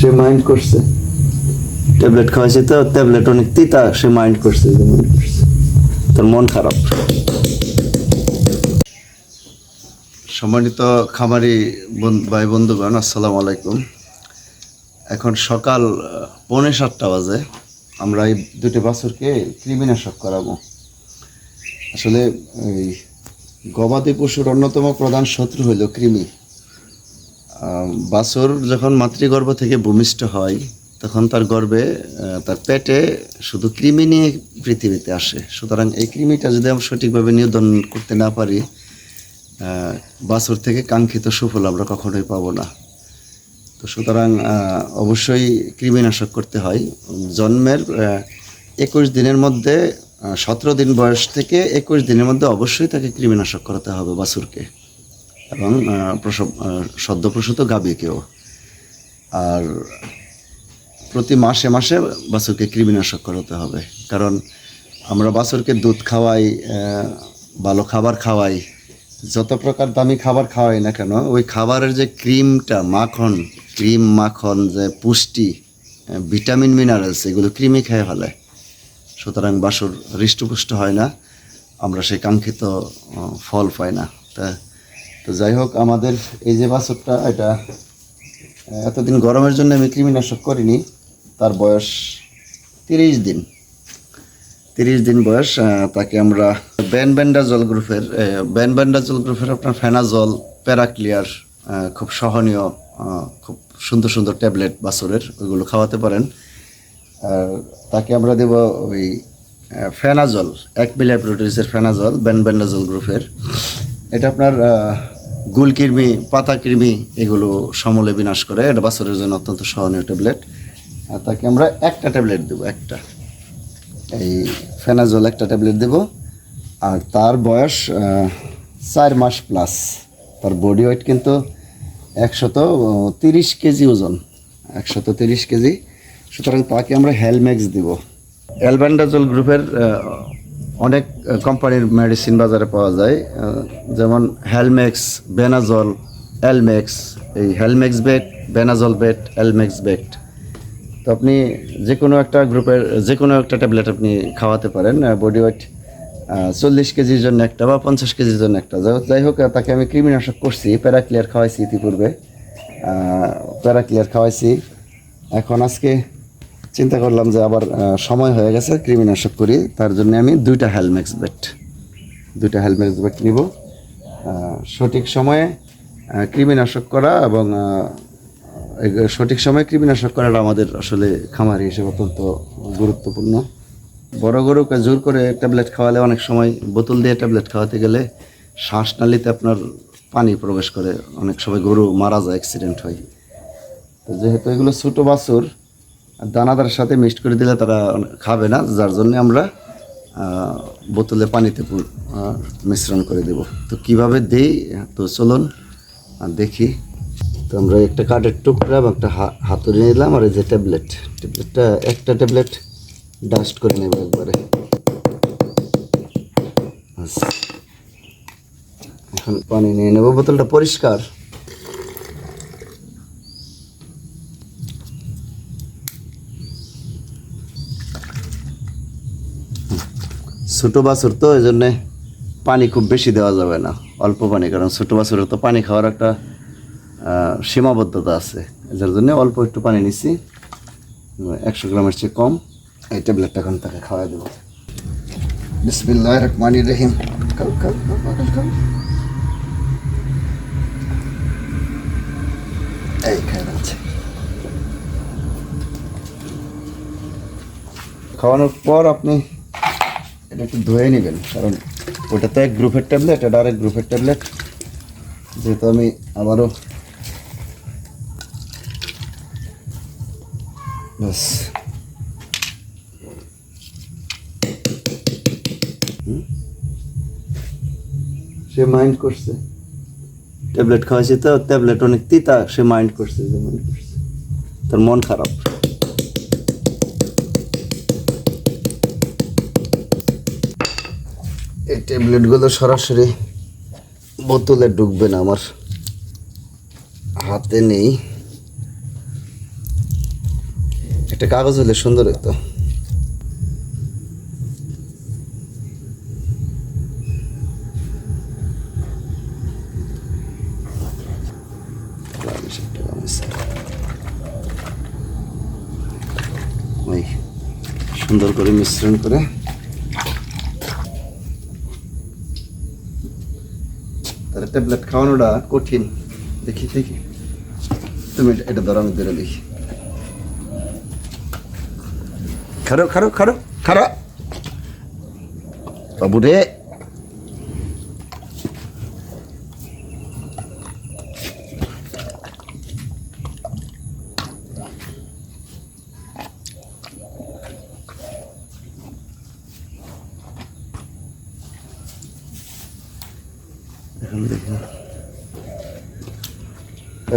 সে mind করছে। Tablet খাওয়াইছে তো ট্যাবলেট অনেক তিতা, সে মাইন্ড করছে যে মাইন্ড করছে। তোর মন খারাপ। সম্মানিত খামারি ভাই বন্ধুগণ, আসসালামু আলাইকুম। এখন সকাল পৌনে সাতটা বাজে। আমরা এই দুটি বাছুরকে কৃমিনাশক করাবো। আসলে এই গবাদি পশুর অন্যতম প্রধান শত্রু হইল কৃমি। বাছুর যখন মাতৃগর্ভ থেকে ভূমিষ্ঠ হয় তখন তার আহ, তার পেটে শুধু কৃমি নিয়ে পৃথিবীতে আসে। সুতরাং এই কৃমিটা যদি আমরা সঠিকভাবে নিয়ন্ত্রণ করতে না পারি বাছুর থেকে কাঙ্ক্ষিত সুফল আমরা কখনোই পাবো না। তো সুতরাং অবশ্যই কৃমিনাশক করতে হয়। জন্মের একুশ দিনের মধ্যে সতেরো দিন বয়স থেকে একুশ দিনের মধ্যে অবশ্যই তাকে কৃমিনাশক করাতে হবে বাছুরকে। এবং প্রসব সদ্যপ্রসূত গাভীকেও। আর প্রতি মাসে মাসে বাছুরকে কৃমিনাশক করাতে হবে। কারণ আমরা বাছুরকে দুধ খাওয়াই ভালো খাবার খাওয়াই, যত প্রকার দামি খাবার খাওয়াই না কেন, ওই খাবারের যে ক্রিমটা, মাখন, ক্রিম মাখন যে পুষ্টি ভিটামিন, মিনারেলস, এগুলো ক্রিমি খেয়ে ফেলে। সুতরাং বাসুর হৃষ্টপুষ্ট হয় না, আমরা সেই কাঙ্ক্ষিত ফল পাই না। তা তো যাই হোক, আমাদের এই যে বাছুরটা, এটা এতদিন গরমের জন্য আমি কৃমিনাশক করিনি, তার বয়স তিরিশ দিন। তিরিশ দিন বয়স তাকে আমরা ব্যান ব্যান্ডাজল গ্রুপের ব্যান ব্যান্ডাজল গ্রুপের আপনার ফেনাজল, প্যারাক্লিয়ার খুব সহনীয় খুব সুন্দর সুন্দর ট্যাবলেট বাছুরের, ওইগুলো খাওয়াতে পারেন। আর তাকে আমরা দেব ওই ফেনাজল, এক মিলিয়া প্রোটিসের ফেনাজল ব্যান ব্যান্ডাজল গ্রুপের। এটা আপনার আহ, গুলকৃমি পাতা কৃমি এগুলো সমলে বিনাশ করে। এটা বাছুরের জন্য অত্যন্ত সহনীয় ট্যাবলেট। আর তাকে আমরা একটা ট্যাবলেট দেবো একটা। এই ফেনাজল একটা ট্যাবলেট দেব। আর তার বয়স চার মাস প্লাস। তার বডি ওয়েট কিন্তু একশত তিরিশ কেজি ওজন একশত তিরিশ কেজি। সুতরাং তাকে আমরা হেলম্যাক্স দিব। অ্যালব্যান্ডাজল গ্রুপের অনেক কোম্পানির মেডিসিন বাজারে পাওয়া যায় যেমন হেলম্যাক্স বেনাজল এলম্যাক্স এই হেলমেক্স বেট বেনাজল বেট এলম্যাক্স বেট তো আপনি যে কোনো একটা গ্রুপের যে কোনো একটা ট্যাবলেট আপনি খাওয়াতে পারেন বডি ওয়েট চল্লিশ কেজির জন্য একটা বা পঞ্চাশ কেজির জন্য একটা। যাই হোক তাকে আমি কৃমিনাশক করছি প্যারাক্লিয়ার খাওয়াইছি ইতিপূর্বে। প্যারাক্লিয়ার খাওয়াইছি। এখন আজকে চিন্তা করলাম যে আবার সময় হয়ে গেছে, কৃমিনাশক করি। তার জন্য আমি দুইটা হেলমেক্স বেট দুইটা হেলমেক্স বেট নিব। সঠিক সময়ে কৃমিনাশক করা এবং সঠিক সময়ে কৃমিনাশক করাটা আমাদের আসলে খামারি হিসেবে অত্যন্ত গুরুত্বপূর্ণ। বড় গরুকে জোর করে ট্যাবলেট খাওয়ালে অনেক সময় বোতল দিয়ে ট্যাবলেট খাওয়াতে গেলে শ্বাসনালীতে আপনার পানি প্রবেশ করে। অনেক সময় গরু মারা যায় অ্যাক্সিডেন্ট হয়। তো যেহেতু এগুলো ছোটো বাছুর দানাদার সাথে মিক্সড করে দিলে তারা খাবে না, যার জন্য আমরা বোতলে পানিতে মিশ্রণ করে দেব। তো কীভাবে দেই? তো চলুন দেখি। তো আমরা একটা কাঠের টুকরা এবং একটা হাতুড়ি নিলাম, আর এই যে ট্যাবলেট। ট্যাবলেটটা, একটা ট্যাবলেট ডাস্ট করে নেব একবারে। এখন পানি নিয়ে নেব। বোতলটা পরিষ্কার। ছোটো বাছুর তো, এই জন্যে পানি খুব বেশি দেওয়া যাবে না, অল্প পানি, কারণ ছোটো বাছুরের তো পানি খাওয়ার একটা সীমাবদ্ধতা আছে। যার জন্য অল্প একটু পানি নিচ্ছি, একশো গ্রামের চেয়ে কম। এই ট্যাবলেটটা এখন তাকে খাওয়াই দেবো। খাওয়ানোর পর আপনি এটা একটু ধুয়ে নেবেন, কারণ ওটা তো এক গ্রুপের ট্যাবলেট, এটা আরেক গ্রুপের ট্যাবলেট। যেহেতু আমি আবারও হুম? সে মাইন্ড করছে। ট্যাবলেট খাওয়াইছে তো, ট্যাবলেট অনেক তিতা, সে মাইন্ড করছে যে মাইন্ড করছে। তোর মন খারাপ। এই ট্যাবলেটগুলো সরাসরি বোতলে ঢুকবে না, আমার হাতে নেই। একটা কাগজ হলে সুন্দর হতো সুন্দর করে মিশ্রণ করে ট্যাবলেট খাওয়ানোটা কঠিন। দেখি দেখি। তুমি এটা- ধরো আমি ধরে দেখি। খারো খারো খারো খারো। বাবু রে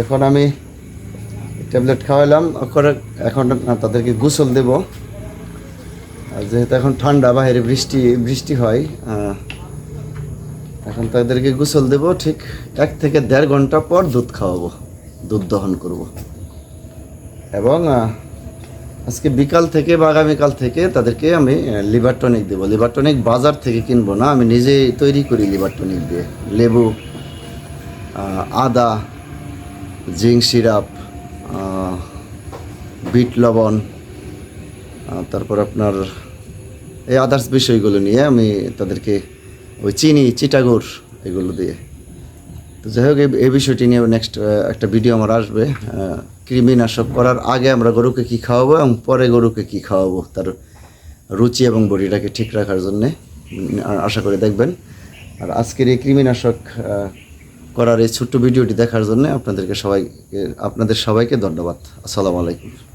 এখন আমি ট্যাবলেট খাওয়ালাম এখন তাদেরকে গোসল দেব। আর যেহেতু এখন ঠান্ডা, বাইরে বৃষ্টি বৃষ্টি হয় এখন তাদেরকে গোসল দেব, ঠিক এক থেকে দেড় ঘণ্টা পর দুধ খাওয়াবো, দুধ দহন করব। এবং আজকে বিকাল থেকে বা আগামীকাল থেকে তাদেরকে আমি লিভার টনিক দেবো। লিভার টনিক বাজার থেকে কিনবো না, আমি নিজেই তৈরি করি লিভার টনিক দিয়ে, লেবু আদা জিঙ্ক সিরাপ বিট লবণ তারপর আপনার এই আদার্স বিষয়গুলো নিয়ে আমি তাদেরকে ওই চিনি চিটাগুড় এগুলো দিয়ে। তো যাই হোক, এই- বিষয়টি নিয়ে নেক্সট একটা ভিডিও আমার আসবে কৃমিনাশক করার আগে আমরা গরুকে কি খাওয়াবো এবং পরে গরুকে কি খাওয়াবো, তার রুচি এবং বডিটাকে ঠিক রাখার জন্যে আশা করে দেখবেন। আর আজকের এই কৃমিনাশক করার এই ছোট্ট ভিডিওটি দেখার জন্য আপনাদেরকে সবাইকে আপনাদের সবাইকে ধন্যবাদ। আসসালামু আলাইকুম।